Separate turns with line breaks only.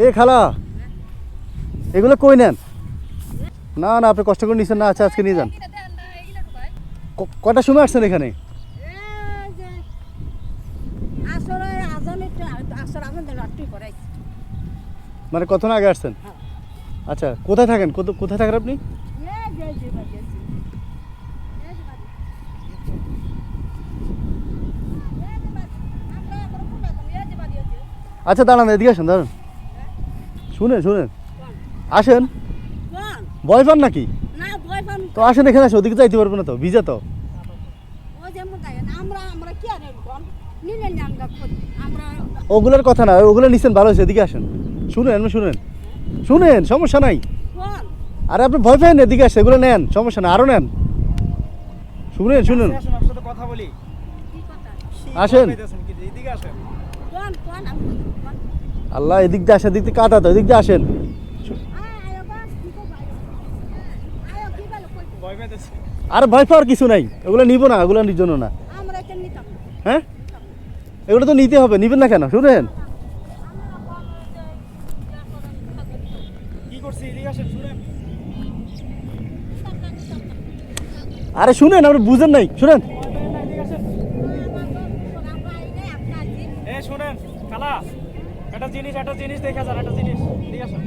এ খালা, এগুলো কই নেন? না না, আপনি কষ্ট করে নিচ্ছেন না আচ্ছা আজকে নিয়ে যান। কটার সময় আসছেন এখানে? মানে কতক্ষণ আগে আসছেন। আচ্ছা কোথায় থাকেন? কত কোথায় থাকেন আপনি? আচ্ছা দাঁড়ান, এদিকে আসুন, দাঁড়ান। শুনেন শুনেন। আসেন। ভয় পান নাকি? তো আসেন এখানে আসে ওদিকে যাইতে পারব না তো ভিজা তো। ওগুলোর কথা না ওগুলো নিচ্ছেন ভালো হয়েছে এদিকে আসেন। শুনেন আপনি শুনেন। শুনেন সমস্যা নাই। আরে আপনি ভয় পান এদিকে আসে এগুলো নেন সমস্যা না আরও নেন। শুনেন শুনেন।
আসেন কথা বলি।
কি
আসেন। আল্লাহ এদিক দিয়ে আসেন এদিক দিয়ে কাটা তো এদিক দিয়ে আসেন। আর ভয় পাওয়ার কিছু নাই ওগুলো নিব না ওগুলো নির জন্য না। হ্যাঁ? এগুলো তো নিতে হবে নিবেন না কেন শুনেন? আরে শুনেন আপনি বুঝেন নাই শুনেন।
শুনেন একটা জিনিস একটা জিনিস দেখে যান একটা জিনিস ঠিক আসেন।